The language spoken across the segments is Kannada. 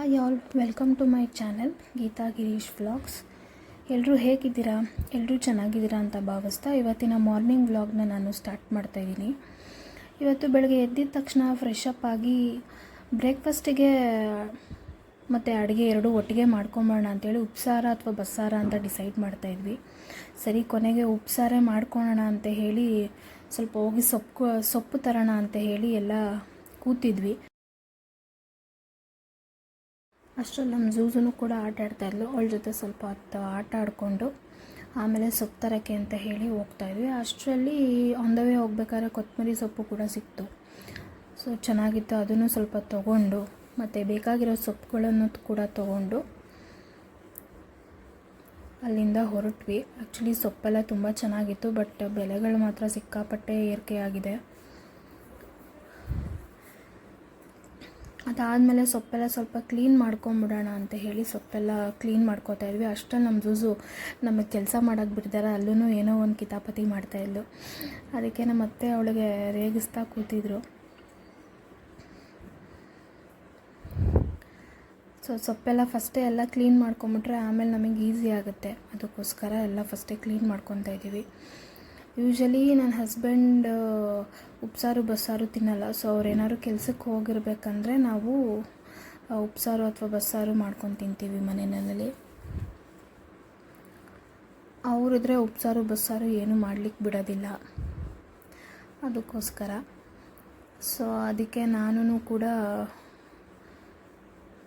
Hi all welcome to my channel Geetha Girish vlogs ಎಲ್ಲರೂ ಹೇಗಿದ್ದೀರಾ? ಎಲ್ಲರೂ ಚೆನ್ನಾಗಿದ್ದೀರಾ ಅಂತ ಭಾವಿಸ್ತಾ ಇವತ್ತಿನ ಮಾರ್ನಿಂಗ್ ವ್ಲಾಗ್ನ ನಾನು ಸ್ಟಾರ್ಟ್ ಮಾಡ್ತಾಯಿದ್ದೀನಿ ಇವತ್ತು ಬೆಳಗ್ಗೆ ಎದ್ದಿದ ತಕ್ಷಣ ಫ್ರೆಶ್ ಅಪ್ ಆಗಿ ಬ್ರೇಕ್ಫಾಸ್ಟಿಗೆ ಮತ್ತು ಅಡುಗೆ ಎರಡೂ ಒಟ್ಟಿಗೆ ಮಾಡ್ಕೊಂಬೋಣ ಅಂತೇಳಿ ಉಪ್ಸಾರ ಅಥವಾ ಬಸ್ಸಾರ ಅಂತ ಡಿಸೈಡ್ ಮಾಡ್ತಾಯಿದ್ವಿ ಸರಿ, ಕೊನೆಗೆ ಉಪ್ಸಾರೇ ಮಾಡ್ಕೊಳ್ಳೋಣ ಅಂತ ಹೇಳಿ ಸ್ವಲ್ಪ ಹೋಗಿ ಸೊಪ್ಪು ಸೊಪ್ಪು ತರೋಣ ಅಂತ ಹೇಳಿ ಎಲ್ಲ ಕೂತಿದ್ವಿ. ಅಷ್ಟರಲ್ಲಿ ನಮ್ಮ ಜೂಜುನು ಕೂಡ ಆಟ ಆಡ್ತಾ ಇದ್ಲು. ಅವಳ ಜೊತೆ ಸ್ವಲ್ಪ ಹೊತ್ತು ಆಟ ಆಡಿಕೊಂಡು ಆಮೇಲೆ ಸೊಪ್ಪು ತರೋಕ್ಕೆ ಅಂತ ಹೇಳಿ ಹೋಗ್ತಾಯಿದ್ವಿ ಅಷ್ಟರಲ್ಲಿ ಆನ್ ದ ವೇ ಹೋಗ್ಬೇಕಾದ್ರೆ ಕೊತ್ತಂಬರಿ ಸೊಪ್ಪು ಕೂಡ ಸಿಕ್ತು. ಸೊ ಚೆನ್ನಾಗಿತ್ತು. ಅದನ್ನು ಸ್ವಲ್ಪ ತೊಗೊಂಡು, ಮತ್ತು ಬೇಕಾಗಿರೋ ಸೊಪ್ಪುಗಳನ್ನು ಕೂಡ ತೊಗೊಂಡು ಅಲ್ಲಿಂದ ಹೊರಟ್ವಿ. ಆ್ಯಕ್ಚುಲಿ ಸೊಪ್ಪೆಲ್ಲ ತುಂಬ ಚೆನ್ನಾಗಿತ್ತು ಬಟ್ ಬೆಲೆಗಳು ಮಾತ್ರ ಸಿಕ್ಕಾಪಟ್ಟೆ ಏರಿಕೆ ಅದಾದಮೇಲೆ ಸೊಪ್ಪೆಲ್ಲ ಸ್ವಲ್ಪ ಕ್ಲೀನ್ ಮಾಡ್ಕೊಂಬಿಡೋಣ ಅಂತ ಹೇಳಿ ಸೊಪ್ಪೆಲ್ಲ ಕ್ಲೀನ್ ಮಾಡ್ಕೋತಾ ಇದ್ವಿ. ಅಷ್ಟೇ ನಮ್ಮ ಜೂಸು ನಮಗೆ ಕೆಲಸ ಮಾಡೋಕ್ಕೆ ಬಿಡ್ತಾರೆ ಅಲ್ಲೂ ಏನೋ ಒಂದು ಕಿತಾಪತಿ ಮಾಡ್ತಾಯಿದ್ಲು ಅದಕ್ಕೆ ನಮ್ಮ ಅತ್ತೆ ಅವಳಿಗೆ ರೇಗಿಸ್ತಾ ಕೂತಿದ್ರು. ಸೊ ಸೊಪ್ಪೆಲ್ಲ ಫಸ್ಟೇ ಎಲ್ಲ ಕ್ಲೀನ್ ಮಾಡ್ಕೊಂಬಿಟ್ರೆ ಆಮೇಲೆ ನಮಗೆ ಈಸಿ ಆಗುತ್ತೆ. ಅದಕ್ಕೋಸ್ಕರ ಎಲ್ಲ ಫಸ್ಟೇ ಕ್ಲೀನ್ ಮಾಡ್ಕೊತಾ ಇದ್ದೀವಿ. ಯೂಶಲಿ ನನ್ನ ಹಸ್ಬೆಂಡ್ ಉಪ್ಸಾರು, ಬಸ್ಸಾರು ತಿನ್ನಲ್ಲ. ಸೊ ಅವ್ರೇನಾದ್ರು ಕೆಲಸಕ್ಕೆ ಹೋಗಿರ್ಬೇಕಂದ್ರೆ ನಾವು ಉಪ್ಸಾರು ಅಥವಾ ಬಸ್ಸಾರು ಮಾಡ್ಕೊಂಡು ತಿಂತೀವಿ ಮನೆಯಲ್ಲಿ ಅವರಿದ್ರೆ ಉಪ್ಸಾರು, ಬಸ್ಸಾರು ಏನು ಮಾಡ್ಲಿಕ್ಕೆ ಬಿಡೋದಿಲ್ಲ. ಅದಕ್ಕೋಸ್ಕರ. ಸೊ ಅದಕ್ಕೆ ನಾನು ಕೂಡ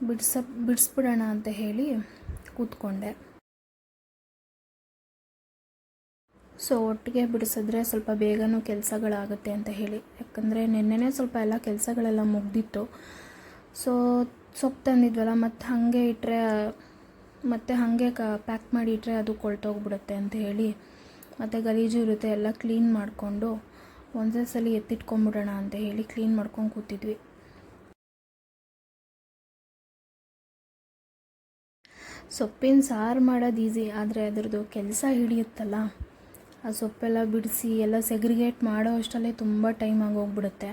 ಬಿಡ್ಸ ಬಿಡಿಸ್ಬಿಡೋಣ ಅಂತ ಹೇಳಿ ಕೂತ್ಕೊಂಡೆ. ಸೊ ಒಟ್ಟಿಗೆ ಬಿಡಿಸಿದ್ರೆ ಸ್ವಲ್ಪ ಬೇಗನೂ ಕೆಲಸಗಳಾಗುತ್ತೆ ಅಂತ ಹೇಳಿ. ಯಾಕಂದರೆ ನಿನ್ನೆನೇ ಸ್ವಲ್ಪ ಎಲ್ಲ ಕೆಲಸಗಳೆಲ್ಲ ಮುಗ್ದಿತ್ತು. ಸೊ ಸೊಪ್ಪು ತಂದಿದ್ವಲ್ಲ, ಮತ್ತು ಹಾಗೆ ಇಟ್ಟರೆ ಮತ್ತು ಹಾಗೆ ಕ, ಪ್ಯಾಕ್ ಮಾಡಿ ಇಟ್ಟರೆ ಅದು ಕೊಳ್ತೋಗ್ಬಿಡುತ್ತೆ ಅಂತ ಹೇಳಿ, ಮತ್ತು ಗಲೀಜು ಇರುತ್ತೆ, ಎಲ್ಲ ಕ್ಲೀನ್ ಮಾಡಿಕೊಂಡು ಒಂದೇ ಸಲ ಎತ್ತಿಟ್ಕೊಂಬಿಡೋಣ ಅಂತ ಹೇಳಿ ಕ್ಲೀನ್ ಮಾಡ್ಕೊಂಡು ಕೂತಿದ್ವಿ. ಸೊಪ್ಪಿನ ಸಾರು ಮಾಡೋದು ಈಸಿ, ಆದರೆ ಅದರದ್ದು ಕೆಲಸ ಹಿಡಿಯುತ್ತಲ್ಲ. ಆ ಸೊಪ್ಪೆಲ್ಲ ಬಿಡಿಸಿ ಎಲ್ಲ ಸೆಗ್ರಿಗೇಟ್ ಮಾಡೋ ಅಷ್ಟರಲ್ಲೇ ತುಂಬ ಟೈಮ್ ಆಗೋಗ್ಬಿಡುತ್ತೆ.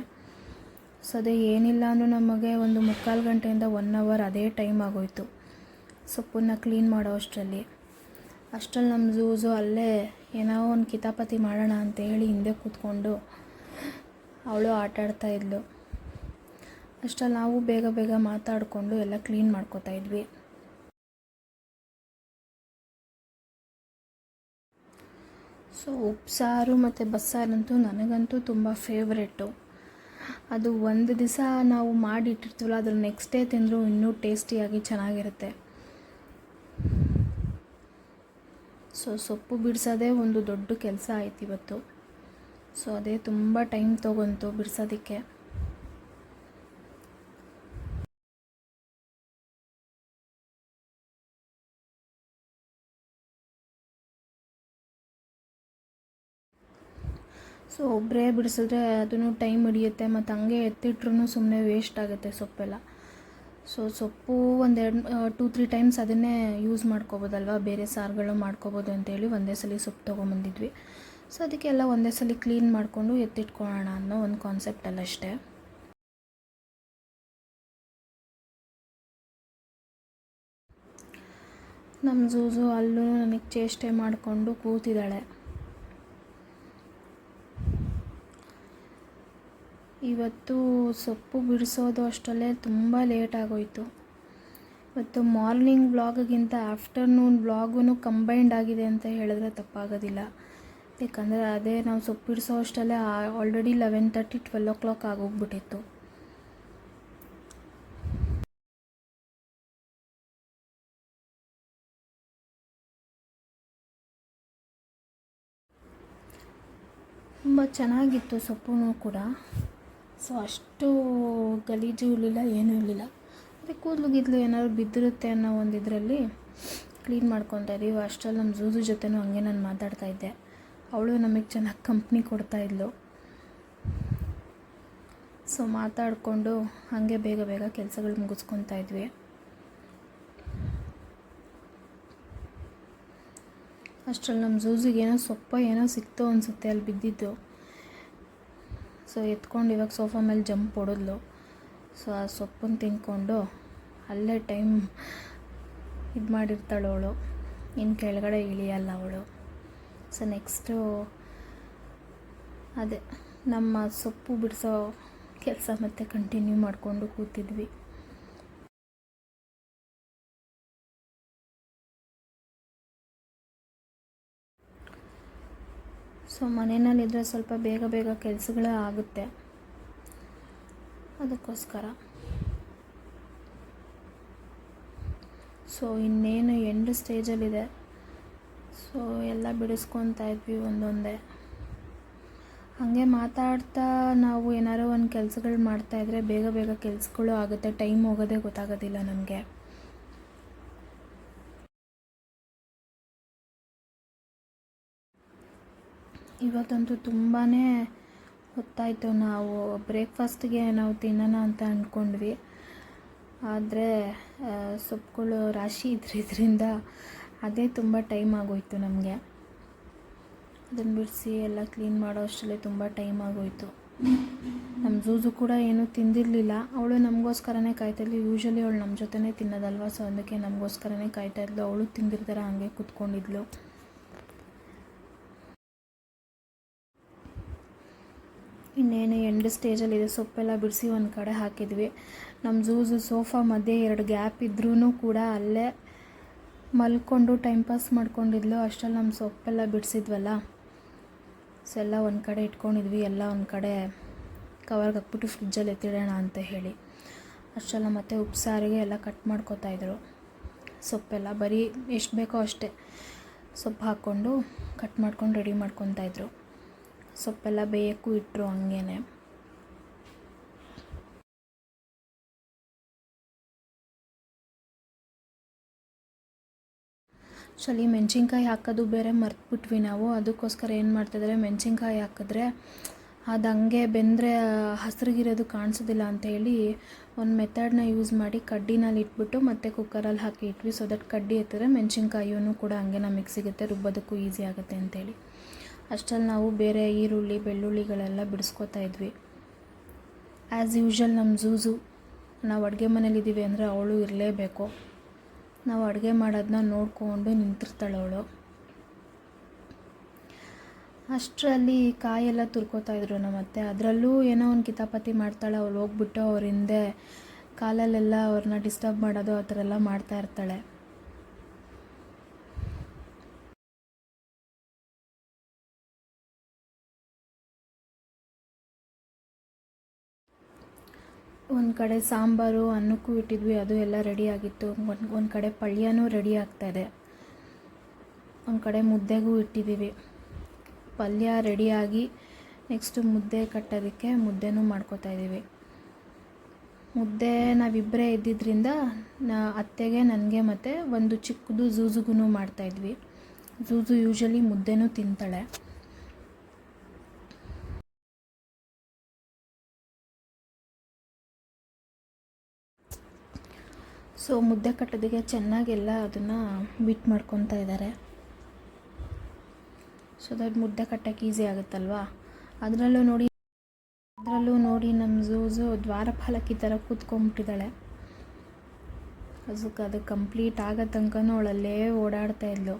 ಸೊ ಅದೇ ಏನಿಲ್ಲ ಅಂದರೂ ನಮಗೆ ಒಂದು ಮುಕ್ಕಾಲು ಗಂಟೆಯಿಂದ ಒನ್ ಅವರ್ ಅದೇ ಟೈಮ್ ಆಗೋಯ್ತು. ಸೊಪ್ಪನ್ನು ಕ್ಲೀನ್ ಮಾಡೋ ಅಷ್ಟರಲ್ಲಿ. ಅಷ್ಟರಲ್ಲಿ ನಮ್ಮ ಝೂಸು ಅಲ್ಲೇ ಏನೋ ಒಂದು ಕಿತಾಪತಿ ಮಾಡೋಣ ಅಂತ ಹೇಳಿ ಹಿಂದೆ ಕೂತ್ಕೊಂಡು ಅವಳು ಆಟ ಇದ್ಲು. ಅಷ್ಟರಲ್ಲಿ ನಾವು ಬೇಗ ಬೇಗ ಮಾತಾಡಿಕೊಂಡು ಎಲ್ಲ ಕ್ಲೀನ್ ಮಾಡ್ಕೋತಾ ಇದ್ವಿ. ಸೊ, ಉಪ್ಸಾರು ಮತ್ತು ಬಸ್ಸಾರಂತೂ ನನಗಂತೂ ತುಂಬ ಫೇವ್ರೆಟ್ಟು ಅದು ಒಂದು ದಿವಸ ನಾವು ಮಾಡಿಟ್ಟಿರ್ತೀವಲ್ಲ ಅದ್ರ ನೆಕ್ಸ್ಟ್ ಡೇ ತಿಂದರೂ ಇನ್ನೂ ಟೇಸ್ಟಿಯಾಗಿ ಚೆನ್ನಾಗಿರುತ್ತೆ. ಸೊ, ಸೊಪ್ಪು ಬಿಡಿಸೋದೇ ಒಂದು ದೊಡ್ಡ ಕೆಲಸ ಆಯ್ತು ಇವತ್ತು ಸೊ, ಅದೇ ತುಂಬ ಟೈಮ್ ತೊಗೊಂತು ಬಿಡಿಸೋದಕ್ಕೆ. ಸೊ ಒಬ್ಬರೇ ಬಿಡಿಸಿದ್ರೆ ಅದನ್ನು ಟೈಮ್ ಹಿಡಿಯುತ್ತೆ ಮತ್ತು ಹಂಗೆ ಎತ್ತಿಟ್ರೂ ಸುಮ್ಮನೆ ವೇಸ್ಟ್ ಆಗುತ್ತೆ ಸೊಪ್ಪೆಲ್ಲ. ಸೊ ಸೊಪ್ಪು ಒಂದೆರಡು ಟೂ ತ್ರೀ ಟೈಮ್ಸ್ ಅದನ್ನೇ ಯೂಸ್ ಮಾಡ್ಕೋಬೋದಲ್ವ? ಬೇರೆ ಸಾರುಗಳು ಮಾಡ್ಕೋಬೋದು ಅಂತೇಳಿ ಒಂದೇ ಸಲ ಸೊಪ್ಪು ತೊಗೊಂಬಂದಿದ್ವಿ. ಸೊ ಅದಕ್ಕೆಲ್ಲ ಒಂದೇ ಸಲ ಕ್ಲೀನ್ ಮಾಡಿಕೊಂಡು ಎತ್ತಿಟ್ಕೊಳ್ಳೋಣ ಅನ್ನೋ ಒಂದು ಕಾನ್ಸೆಪ್ಟ್ ಅಷ್ಟೇ. ನಮ್ಮ ಜೂಜು ಅಲ್ಲೂ ನನಗೆ ಚೇಷ್ಟೆ ಮಾಡಿಕೊಂಡು ಕೂತಿದ್ದಾಳೆ. ಇವತ್ತು ಸೊಪ್ಪು ಬಿಡಿಸೋದು ಅಷ್ಟರಲ್ಲೇ ತುಂಬ ಲೇಟ್ ಆಗೋಯಿತು. ಇವತ್ತು ಮಾರ್ನಿಂಗ್ ಬ್ಲಾಗಿಗಿಂತ ಆಫ್ಟರ್ನೂನ್ ಬ್ಲಾಗೂ ಕಂಬೈಂಡ್ ಆಗಿದೆ ಅಂತ ಹೇಳಿದ್ರೆ ತಪ್ಪಾಗೋದಿಲ್ಲ. ಯಾಕಂದರೆ ಅದೇ ನಾವು ಸೊಪ್ಪು ಬಿಡಿಸೋ ಅಷ್ಟರಲ್ಲೇ already eleven thirty twelve o'clock ಆಗೋಗ್ಬಿಟ್ಟಿತ್ತು. ತುಂಬ ಚೆನ್ನಾಗಿತ್ತು ಸೊಪ್ಪು ಕೂಡ. ಸೊ ಅಷ್ಟು ಗಲೀಜು ಇರಲಿಲ್ಲ, ಏನೂ ಇರಲಿಲ್ಲ. ಅದೇ ಕೂದಲು ಗಿದ್ಲು ಏನಾದ್ರು ಬಿದ್ದಿರುತ್ತೆ ಅನ್ನೋ ಒಂದು ಇದರಲ್ಲಿ ಕ್ಲೀನ್ ಮಾಡ್ಕೊತಾ ಇದ್ದೀವಿ ಅಷ್ಟರಲ್ಲಿ ನಮ್ಮ ಜೂಜು ಜೊತೆನೂ ಹಂಗೆ ನಾನು ಮಾತಾಡ್ತಾ ಇದ್ದೆ. ಅವಳು ನಮಗೆ ಚೆನ್ನಾಗಿ ಕಂಪ್ನಿ ಕೊಡ್ತಾಯಿದ್ಲು ಸೊ ಮಾತಾಡಿಕೊಂಡು ಹಾಗೆ ಬೇಗ ಬೇಗ ಕೆಲಸಗಳು ಮುಗಿಸ್ಕೊತಾ ಇದ್ವಿ. ಅಷ್ಟರಲ್ಲಿ ನಮ್ಮ ಜೂಜಿಗೆ ಏನೋ ಸೊಪ್ಪ ಏನೋ ಸಿಕ್ತೋ ಅನಿಸುತ್ತೆ, ಅಲ್ಲಿ ಬಿದ್ದಿದ್ದು. ಸೊ ಎತ್ಕೊಂಡು ಇವಾಗ ಸೋಫಾ ಮೇಲೆ ಜಂಪ್ ಹೊಡೆದ್ಲು. ಸೊ ಆ ಸೊಪ್ಪನ್ನು ತಿನ್ಕೊಂಡು ಅಲ್ಲೇ ಟೈಮ್ ಇದು ಮಾಡಿರ್ತಾಳೆ ಅವಳು. ಇನ್ನು ಕೆಳಗಡೆ ಇಳಿಯಲ್ಲ ಅವಳು. ಸೊ ನೆಕ್ಸ್ಟು ಅದೇ ನಮ್ಮ ಸೊಪ್ಪು ಬಿಡಿಸೋ ಕೆಲಸ ಮತ್ತೆ ಕಂಟಿನ್ಯೂ ಮಾಡಿಕೊಂಡು ಕೂತಿದ್ವಿ. ಸೊ ಮನೆಯಲ್ಲಿದ್ದರೆ ಸ್ವಲ್ಪ ಬೇಗ ಬೇಗ ಕೆಲಸಗಳೇ ಆಗುತ್ತೆ. ಅದಕ್ಕೋಸ್ಕರ. ಸೊ ಇನ್ನೇನು ಎಂಡ್ ಸ್ಟೇಜಲ್ಲಿದೆ. ಸೊ ಎಲ್ಲ ಬಿಡಿಸ್ಕೊತಾ ಇದ್ವಿ ಒಂದೊಂದೇ. ಹಾಗೆ ಮಾತಾಡ್ತಾ ನಾವು ಏನಾರೋ ಒಂದು ಕೆಲಸಗಳು ಮಾಡ್ತಾಯಿದ್ರೆ ಬೇಗ ಬೇಗ ಕೆಲಸಗಳು ಆಗುತ್ತೆ. ಟೈಮ್ ಹೋಗೋದೇ ಗೊತ್ತಾಗೋದಿಲ್ಲ ನಮಗೆ. ಇವತ್ತಂತೂ ತುಂಬಾ ಹೊತ್ತಾಯಿತು. ನಾವು ಬ್ರೇಕ್ಫಾಸ್ಟ್ಗೆ ನಾವು ತಿನ್ನೋಣ ಅಂತ ಅಂದ್ಕೊಂಡ್ವಿ ಆದರೆ ಸೊಪ್ಪುಗಳು ರಾಶಿ ಇದ್ರಿಂದ ಅದೇ ತುಂಬ ಟೈಮ್ ಆಗೋಯ್ತು ನಮಗೆ. ಅದನ್ನು ಬಿಡಿಸಿ ಎಲ್ಲ ಕ್ಲೀನ್ ಮಾಡೋ ಅಷ್ಟರಲ್ಲೇ ತುಂಬ ಟೈಮ್ ಆಗೋಯಿತು. ನಮ್ಮ ಜೂಜು ಕೂಡ ಏನೂ ತಿಂದಿರಲಿಲ್ಲ. ಅವಳು ನಮಗೋಸ್ಕರನೇ ಕಾಯ್ತಾಯಿದ್ಲು ಯೂಶ್ವಲಿ ಅವಳು ನಮ್ಮ ಜೊತೆನೇ ತಿನ್ನೋದಲ್ವ? ಸೊ ಅದಕ್ಕೆ ನಮಗೋಸ್ಕರನೇ ಕಾಯ್ತಾಯಿದ್ಲು ಅವಳು ತಿಂದಿರ್ತಾರೆ? ಹಾಗೆ ಕೂತ್ಕೊಂಡಿದ್ಲು. ಇನ್ನೇನು ಎಂಡ್ ಸ್ಟೇಜಲ್ಲಿದೆ ಸೊಪ್ಪೆಲ್ಲ ಬಿಡಿಸಿ ಒಂದು ಕಡೆ ಹಾಕಿದ್ವಿ. ನಮ್ಮ ಜೂಜು ಸೋಫಾ ಮಧ್ಯೆ ಎರಡು ಗ್ಯಾಪ್ ಇದ್ರೂ ಕೂಡ ಅಲ್ಲೇ ಮಲ್ಕೊಂಡು ಟೈಮ್ ಪಾಸ್ ಮಾಡ್ಕೊಂಡಿದ್ಲು. ಅಷ್ಟರಲ್ಲಿ ನಮ್ಮ ಸೊಪ್ಪೆಲ್ಲ ಬಿಡಿಸಿದ್ವಲ್ಲ. ಸೊ ಎಲ್ಲ ಒಂದು ಕಡೆ ಇಟ್ಕೊಂಡಿದ್ವಿ. ಎಲ್ಲ ಒಂದು ಕಡೆ ಕವರ್ಗೆ ಹಾಕ್ಬಿಟ್ಟು ಫ್ರಿಜ್ಜಲ್ಲಿ ಎತ್ತಿಡೋಣ ಅಂತ ಹೇಳಿ. ಅಷ್ಟೆಲ್ಲ ಮತ್ತೆ ಉಪ್ಸಾರಿಗೆ ಎಲ್ಲ ಕಟ್ ಮಾಡ್ಕೋತಾಯಿದ್ರು ಸೊಪ್ಪೆಲ್ಲ ಬರೀ ಎಷ್ಟು ಬೇಕೋ ಅಷ್ಟೇ. ಸೊಪ್ಪು ಹಾಕ್ಕೊಂಡು ಕಟ್ ಮಾಡ್ಕೊಂಡು ರೆಡಿ ಮಾಡ್ಕೊತಾಯಿದ್ರು ಸೊಪ್ಪೆಲ್ಲ ಬೇಯಕ್ಕೂ ಇಟ್ಟರು ಹಂಗೇನೆ. ಆ್ಯಕ್ಚುಲಿ ಮೆಣಸಿನ್ಕಾಯಿ ಹಾಕೋದು ಬೇರೆ ಮರ್ತ್ಬಿಟ್ವಿ ನಾವು. ಅದಕ್ಕೋಸ್ಕರ ಏನು ಮಾಡ್ತಿದ್ರೆ ಮೆಣಸಿನ್ಕಾಯಿ ಹಾಕಿದ್ರೆ ಅದು ಹಂಗೆ ಬೆಂದರೆ ಹಸ್ರಿಗಿರೋದು ಕಾಣಿಸೋದಿಲ್ಲ ಅಂತ ಒಂದು ಮೆಥಡ್ನ ಯೂಸ್ ಮಾಡಿ ಕಡ್ಡಿನಲ್ಲಿ ಇಟ್ಬಿಟ್ಟು ಮತ್ತೆ ಕುಕ್ಕರಲ್ಲಿ ಹಾಕಿ ಇಟ್ವಿ. ಸೊ ದಟ್ ಕಡ್ಡಿ ಎತ್ತಿದ್ರೆ ಮೆಣಸಿನ್ಕಾಯಿಯೂ ಕೂಡ ಹಂಗೆ ನಮಗೆ ಸಿಗುತ್ತೆ, ರುಬ್ಬೋದಕ್ಕೂ ಈಸಿ ಆಗುತ್ತೆ ಅಂತೇಳಿ ಅಷ್ಟರಲ್ಲಿ ನಾವು ಬೇರೆ ಈರುಳ್ಳಿ, ಬೆಳ್ಳುಳ್ಳಿಗಳೆಲ್ಲ ಬಿಡಿಸ್ಕೊತಾ ಇದ್ವಿ. ಆ್ಯಸ್ ಯೂಶ್ವಲ್ ನಮ್ಮ ಝೂಝು ನಾವು ಅಡುಗೆ ಮನೇಲಿದ್ದೀವಿ ಅಂದರೆ ಅವಳು ಇರಲೇಬೇಕು. ನಾವು ಅಡುಗೆ ಮಾಡೋದನ್ನ ನೋಡಿಕೊಂಡು ನಿಂತಿರ್ತಾಳೆ ಅವಳು. ಅಷ್ಟರಲ್ಲಿ ಕಾಯೆಲ್ಲ ತುರ್ಕೋತಾ ಇದ್ರು ನಮ್ಮ ಅತ್ತೆ. ಅದರಲ್ಲೂ ಏನೋ ಒಂದು ಕಿತಾಪತಿ ಮಾಡ್ತಾಳೆ, ಅವಳು ಹೋಗ್ಬಿಟ್ಟು ಅವ್ರ ಹಿಂದೆ ಕಾಲಲ್ಲೆಲ್ಲ ಅವ್ರನ್ನ ಡಿಸ್ಟರ್ಬ್ ಮಾಡೋದು ಆ ಥರ ಎಲ್ಲ ಮಾಡ್ತಾ ಒಂದು ಕಡೆ ಸಾಂಬಾರು, ಅನ್ನಕ್ಕೂ ಇಟ್ಟಿದ್ವಿ, ಅದು ಎಲ್ಲ ರೆಡಿ ಆಗಿತ್ತು. ಒಂದು ಒಂದು ಕಡೆ ಪಲ್ಯನೂ ರೆಡಿ ಆಗ್ತಾ ಇದೆ. ಒಂದು ಕಡೆ ಮುದ್ದೆಗೂ ಇಟ್ಟಿದ್ದೀವಿ. ಪಲ್ಯ ರೆಡಿಯಾಗಿ ನೆಕ್ಸ್ಟು ಮುದ್ದೆ ಕಟ್ಟೋದಕ್ಕೆ ಮುದ್ದೆನೂ ಮಾಡ್ಕೋತಾ ಇದ್ದೀವಿ. ಮುದ್ದೆ ನಾವಿಬ್ಬರೇ ಇದ್ದಿದ್ದರಿಂದ ನಾ, ಅತ್ತೆಗೆ, ನನಗೆ ಮತ್ತು ಒಂದು ಚಿಕ್ಕದು ಝೂಝುಗೂ ಮಾಡ್ತಾಯಿದ್ವಿ ಝೂಝು ಯೂಶ್ವಲಿ ಮುದ್ದೆನೂ ತಿಂತಾಳೆ. ಸೊ ಮುದ್ದೆ ಕಟ್ಟೋದಕ್ಕೆ ಚೆನ್ನಾಗೆಲ್ಲ ಅದನ್ನು ಬಿಟ್ ಮಾಡ್ಕೊತಾ ಇದ್ದಾರೆ ಸೊ ದಟ್ ಮುದ್ದೆ ಕಟ್ಟೋಕ್ಕೆ ಈಸಿ ಆಗುತ್ತಲ್ವಾ? ಅದರಲ್ಲೂ ನೋಡಿ ಅದರಲ್ಲೂ ನೋಡಿ ನಮ್ಮ ಝೂಝು ದ್ವಾರಪಾಲಕಿ ಥರ ಕೂತ್ಕೊಂಬಿಟ್ಟಿದ್ದಾಳೆ ಅದಕ್ಕೆ ಅದು ಕಂಪ್ಲೀಟ್ ಆಗೋ ತನಕನೂ ಅವಳಲ್ಲೇ ಓಡಾಡ್ತಾ ಇದ್ಲು.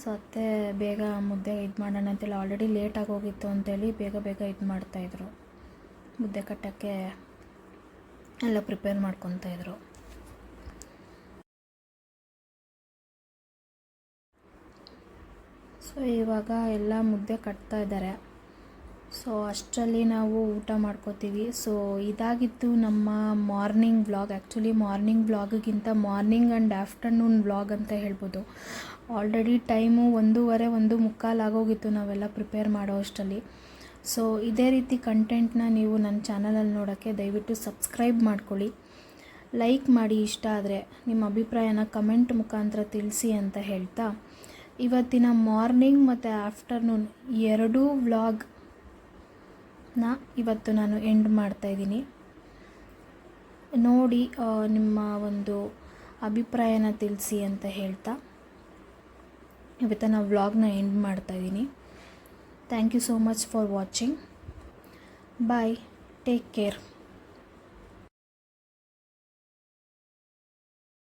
ಸೊ ಅತ್ತೆ ಬೇಗ ಮುದ್ದೆ ಇದು ಮಾಡೋಣ ಅಂತೇಳಿ ಆಲ್ರೆಡಿ ಲೇಟಾಗಿ ಹೋಗಿತ್ತು ಅಂತೇಳಿ ಬೇಗ ಬೇಗ ಇದು ಮಾಡ್ತಾಯಿದ್ರು ಮುದ್ದೆ ಕಟ್ಟೋಕ್ಕೆ ಎಲ್ಲ ಪ್ರಿಪೇರ್ ಮಾಡ್ಕೊತಾಯಿದ್ರು ಸೊ, ಇವಾಗ ಎಲ್ಲ ಮುದ್ದೆ ಕಟ್ತಾ ಇದ್ದಾರೆ. ಸೊ, ಅಷ್ಟರಲ್ಲಿ ನಾವು ಊಟ ಮಾಡ್ಕೋತೀವಿ. ಸೊ, ಇದಾಗಿತ್ತು ನಮ್ಮ ಮಾರ್ನಿಂಗ್ ಬ್ಲಾಗ್ ಆ್ಯಕ್ಚುಲಿ ಮಾರ್ನಿಂಗ್ ಬ್ಲಾಗಿಗಿಂತ ಮಾರ್ನಿಂಗ್ ಆ್ಯಂಡ್ ಆಫ್ಟರ್ನೂನ್ ಬ್ಲಾಗ್ ಅಂತ ಹೇಳ್ಬೋದು. ಆಲ್ರೆಡಿ ಟೈಮು ಒಂದೂವರೆ, ಒಂದು ಮುಕ್ಕಾಲು ಆಗೋಗಿತ್ತು ನಾವೆಲ್ಲ ಪ್ರಿಪೇರ್ ಮಾಡೋ ಅಷ್ಟರಲ್ಲಿ. ಸೊ ಇದೇ ರೀತಿ ಕಂಟೆಂಟ್ನ ನೀವು ನನ್ನ ಚಾನಲಲ್ಲಿ ನೋಡೋಕ್ಕೆ ದಯವಿಟ್ಟು ಸಬ್ಸ್ಕ್ರೈಬ್ ಮಾಡ್ಕೊಳ್ಳಿ. ಲೈಕ್ ಮಾಡಿ ಇಷ್ಟ ಆದರೆ ನಿಮ್ಮ ಅಭಿಪ್ರಾಯನ ಕಮೆಂಟ್ ಮುಖಾಂತರ ತಿಳಿಸಿ ಅಂತ ಹೇಳ್ತಾ. ಇವತ್ತಿನ ಮಾರ್ನಿಂಗ್ ಮತ್ತು ಆಫ್ಟರ್ನೂನ್ ಎರಡೂ ವ್ಲಾಗ್ನ ಇವತ್ತು ನಾನು ಎಂಡ್ ಮಾಡ್ತಾಯಿದ್ದೀನಿ ನೋಡಿ ನಿಮ್ಮ ಒಂದು ಅಭಿಪ್ರಾಯನ ತಿಳಿಸಿ ಅಂತ ಹೇಳ್ತಾ. ಇವತ್ತಿನ ವ್ಲಾಗ್ನ ಎಂಡ್ ಮಾಡ್ತಾಯಿದ್ದೀನಿ Thank you so much for watching. Bye. Take care.